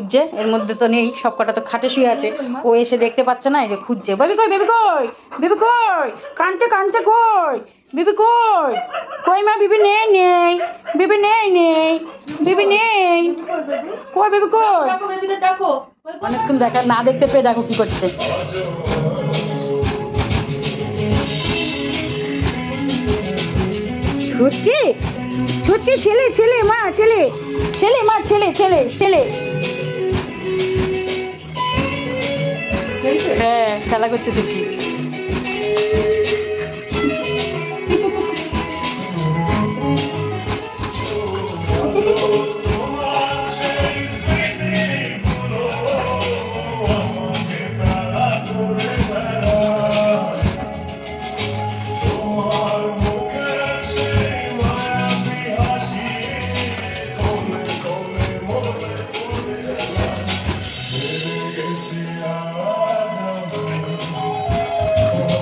খুঁজছে। এর মধ্যে তো নেই সব কটা তো খাটে শুয়ে আছে। ও এসে দেখতে পাচ্ছে না এই যে খুঁজছে। বেবি কই বেবি কই বেবি কই কানতে কানতে কই বিবি কই কই মা বিবি নেই নেই বিবি নেই নেই বিবি নেই কই বেবি কই? অনেকক্ষণ দেখা না দেখতে পেয়ে দেখো কি করছে। ছুটকি ছুটকি ছেলে ছেলে মা ছেলে ছেলে মা ছেলে ছেলে ছেলে। খেলা করছে